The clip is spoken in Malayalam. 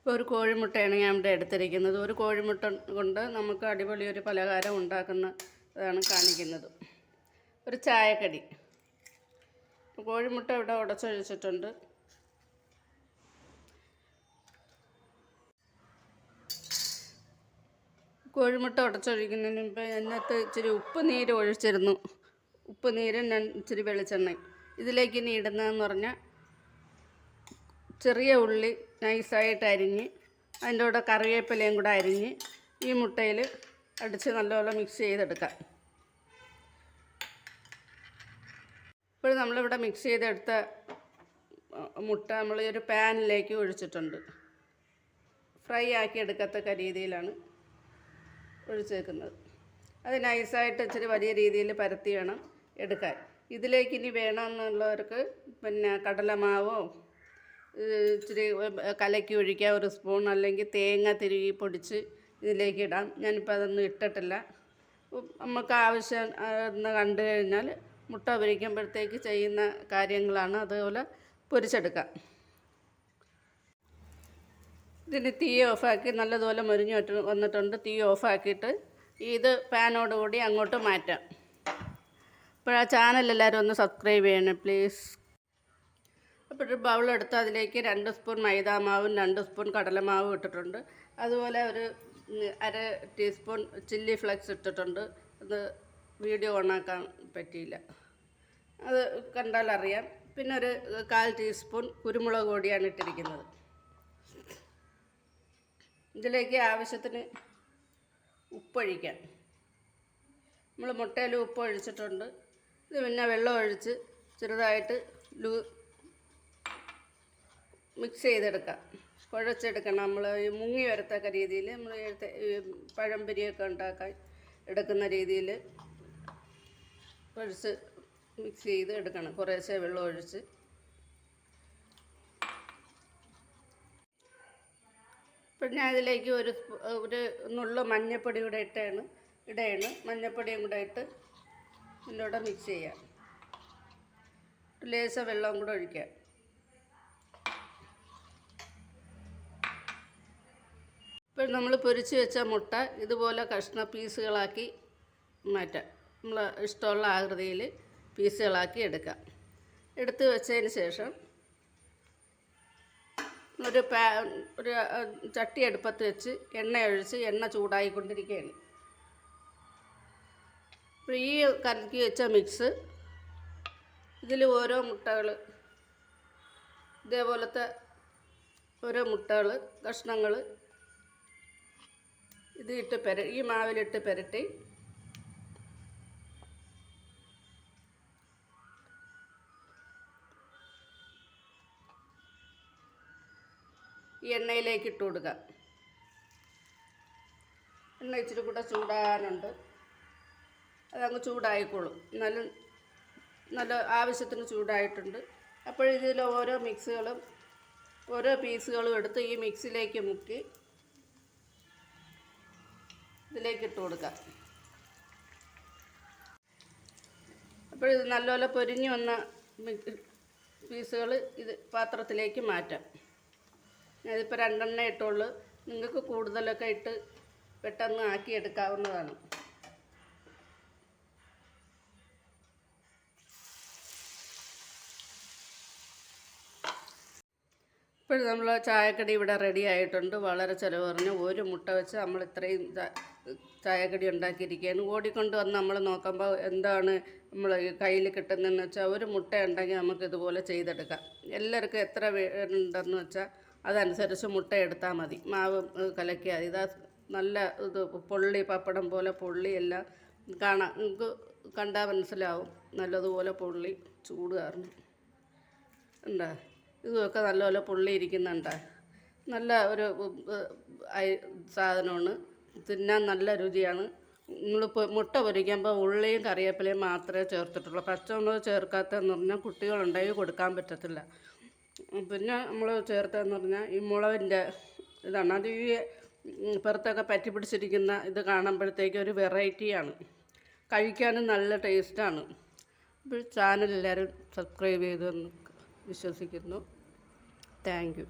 ഇപ്പോൾ ഒരു കോഴിമുട്ടയാണ് ഞാൻ ഇവിടെ എടുത്തിരിക്കുന്നത്. ഒരു കോഴിമുട്ട കൊണ്ട് നമുക്ക് അടിപൊളി ഒരു പലഹാരം ഉണ്ടാക്കുന്നതാണ് കാണിക്കുന്നത്. ഒരു ചായക്കടി. കോഴിമുട്ട ഇവിടെ ഉടച്ചൊഴിച്ചിട്ടുണ്ട് കോഴിമുട്ട ഉടച്ചൊഴിക്കുന്നതിന് മുമ്പ് അതിനകത്ത് ഇച്ചിരി ഉപ്പ് നീര് ഒഴിച്ചിരുന്നു. ഉപ്പ് നീരും ഇച്ചിരി വെളിച്ചെണ്ണയും. ഇതിലേക്ക് ഇനി ഇടുന്നതെന്ന് പറഞ്ഞാൽ ചെറിയ ഉള്ളി നൈസായിട്ട് അരിഞ്ഞ് അതിന്റെ കൂടെ കറിവേപ്പിലയും കൂടെ അരിഞ്ഞ് ഈ മുട്ടയിൽ അടിച്ച് നല്ലപോലെ മിക്സ് ചെയ്തെടുക്കാം. ഇപ്പോൾ നമ്മളിവിടെ മിക്സ് ചെയ്തെടുത്ത മുട്ട നമ്മൾ ഒരു പാനിലേക്ക് ഒഴിച്ചിട്ടുണ്ട്. ഫ്രൈ ആക്കി എടുക്കത്തക്ക രീതിയിലാണ് ഒഴിച്ചേക്കുന്നത്. അത് നൈസായിട്ട് ഇച്ചിരി വലിയ രീതിയിൽ പരത്തി വേണം എടുക്കാൻ. ഇതിലേക്ക് ഇനി വേണമെന്നുള്ളവർക്ക് പിന്നെ കടലമാവോ ഇച്ചിരി കലക്കി ഒഴിക്കുക ഒരു സ്പൂൺ അല്ലെങ്കിൽ തേങ്ങ തിരുകി പൊടിച്ച് ഇതിലേക്ക് ഇടാം. ഞാനിപ്പോൾ അതൊന്നും ഇട്ടിട്ടില്ല. നമുക്ക് ആവശ്യം എന്ന് കണ്ടു കഴിഞ്ഞാൽ മുട്ട പൊരിക്കുമ്പോഴത്തേക്ക് ചെയ്യുന്ന കാര്യങ്ങളാണ്. അതുപോലെ പൊരിച്ചെടുക്കാം. ഇതിന് തീ ഓഫാക്കി നല്ലതുപോലെ മുരിഞ്ഞ് വന്നിട്ടുണ്ട്. തീ ഓഫാക്കിയിട്ട് ഇത് പാനോടുകൂടി അങ്ങോട്ട് മാറ്റാം. അപ്പോൾ ആ ചാനൽ എല്ലാവരും ഒന്ന് സബ്സ്ക്രൈബ് ചെയ്യണേ പ്ലീസ്. അപ്പോൾ ഒരു ബൗളെടുത്ത് അതിലേക്ക് രണ്ട് സ്പൂൺ മൈദാമാവും രണ്ട് സ്പൂൺ കടലമാവും ഇട്ടിട്ടുണ്ട്. അതുപോലെ ഒരു അര ടീസ്പൂൺ ചില്ലി ഫ്ലെക്സ് ഇട്ടിട്ടുണ്ട്. അത് വീഡിയോ ഓണാക്കാൻ പറ്റിയില്ല. അത് കണ്ടാൽ അറിയാം. പിന്നെ ഒരു കാൽ ടീസ്പൂൺ കുരുമുളക് പൊടിയാണ് ഇട്ടിരിക്കുന്നത്. ഇതിലേക്ക് ആവശ്യത്തിന് ഉപ്പൊഴിക്കാം നമ്മൾ മുട്ടയിൽ ഉപ്പ് ഒഴിച്ചിട്ടുണ്ട്. ഇത് പിന്നെ വെള്ളം ഒഴിച്ച് ചെറുതായിട്ട് ലൂ മിക്സ് ചെയ്തെടുക്കാം. കുഴച്ചെടുക്കണം. നമ്മൾ ഈ മുങ്ങി വരത്തക്ക രീതിയിൽ നമ്മൾ പഴംപൊരിയൊക്കെ ഉണ്ടാക്കാൻ എടുക്കുന്ന രീതിയിൽ കുഴച്ച് മിക്സ് ചെയ്ത് എടുക്കണം. കുറേശ്ശെ വെള്ളം ഒഴിച്ച്. ഇപ്പം ഞാൻ അതിലേക്ക് ഒരു ഒരു നുള്ള മഞ്ഞപ്പൊടി കൂടെ ഇട്ടാണ്. ഇടയാണ് മഞ്ഞപ്പൊടിയും കൂടെ ഇട്ട് ഇതിലൂടെ മിക്സ് ചെയ്യാം. ലേശം വെള്ളം കൂടെ ഒഴിക്കാം. നമ്മൾ പൊരിച്ച് വെച്ച മുട്ട ഇതുപോലെ കഷ്ണ പീസുകളാക്കി മാറ്റാം. നമ്മൾ ഇഷ്ടമുള്ള ആകൃതിയിൽ പീസുകളാക്കി എടുക്കാം. എടുത്ത് വെച്ചതിന് ശേഷം ഒരു പാ ഒരു ചട്ടി അടുപ്പത്ത് വെച്ച് എണ്ണ ഒഴിച്ച് എണ്ണ ചൂടായിക്കൊണ്ടിരിക്കുകയാണ്. അപ്പോൾ ഈ കലക്കി വെച്ച മിക്സ് ഇതിൽ ഓരോ മുട്ടകൾ ഇതേപോലത്തെ ഓരോ മുട്ടകൾ കഷ്ണങ്ങൾ ഇത് ഇട്ട് പെര ഈ മാവിലിട്ട് പെരട്ടി. ഈ എണ്ണയിലേക്ക് ഇട്ട് കൊടുക്കാം. എണ്ണ ഇച്ചിരി കൂടെ ചൂടാനുണ്ട് അതങ്ങ് ചൂടായിക്കോളും. നല്ല നല്ല ആവശ്യത്തിന് ചൂടായിട്ടുണ്ട്. അപ്പോഴിതിൽ ഓരോ മിക്സുകളും ഓരോ പീസുകളും എടുത്ത് ഈ മിക്സിലേക്ക് മുക്കി. ഇതിലേക്ക് ഇട്ട് കൊടുക്കാം. അപ്പോൾ ഇത് നല്ലപോലെ പൊരിഞ്ഞു വന്ന പീസുകൾ ഇത് പാത്രത്തിലേക്ക് മാറ്റാം. ഞാനിപ്പോൾ രണ്ടെണ്ണ ഇട്ടുള്ളൂ. നിങ്ങൾക്ക് കൂടുതലൊക്കെ ഇട്ട് പെട്ടെന്ന് ആക്കി എടുക്കാവുന്നതാണ്. ഇപ്പോൾ നമ്മൾ ചായക്കടി ഇവിടെ റെഡി ആയിട്ടുണ്ട്. വളരെ ചിലവ് കുറഞ്ഞ് ഒരു മുട്ട വെച്ച് നമ്മൾ ഇത്രയും ചായക്കടി ഉണ്ടാക്കിയിരിക്കുകയാണ് ഓടിക്കൊണ്ട് വന്ന് നമ്മൾ നോക്കുമ്പോൾ എന്താണ് നമ്മൾ കയ്യിൽ കിട്ടുന്നതെന്ന് വെച്ചാൽ ഒരു മുട്ട ഉണ്ടെങ്കിൽ നമുക്ക് ഇതുപോലെ ചെയ്തെടുക്കാം. എല്ലാവർക്കും എത്ര വേണ്ടെന്ന് വെച്ചാൽ അതനുസരിച്ച് മുട്ട എടുത്താൽ മതി. മാവ് കലക്കിയാൽ മതി. ഇതാ നല്ല ഇത് പൊള്ളി പപ്പടം പോലെ പൊള്ളി എല്ലാം കാണാം. നിങ്ങൾക്ക് കണ്ടാൽ മനസ്സിലാവും. നല്ലതുപോലെ പൊള്ളി ചൂട് കാരണം. ഉണ്ടാ? ഇതുമൊക്കെ നല്ലപോലെ പൊള്ളി ഇരിക്കുന്നുണ്ടാ നല്ല ഒരു സാധനമാണ്. തിന്നാൻ നല്ല രുചിയാണ്. നിങ്ങൾ മുട്ട പൊരിക്കുമ്പോൾ ഉള്ളിയും കറിവേപ്പിലയും മാത്രമേ ചേർത്തിട്ടുള്ളൂ. പച്ചമുളക് ചേർക്കാത്തതെന്ന് പറഞ്ഞാൽ കുട്ടികളുണ്ടെങ്കിൽ കൊടുക്കാൻ പറ്റത്തില്ല. പിന്നെ നമ്മൾ ചേർത്തതെന്ന് പറഞ്ഞാൽ ഈ മുളകിന്റെ ഇതാണ്. അത് ഈ പുറത്തൊക്കെ പറ്റി പിടിച്ചിരിക്കുന്ന ഇത് കാണുമ്പോഴത്തേക്ക് ഒരു വെറൈറ്റിയാണ് കഴിക്കാനും നല്ല ടേസ്റ്റാണ് ഇപ്പോൾ ചാനൽ എല്ലാവരും സബ്സ്ക്രൈബ് ചെയ്തെന്ന് വിശ്വസിക്കുന്നു. താങ്ക്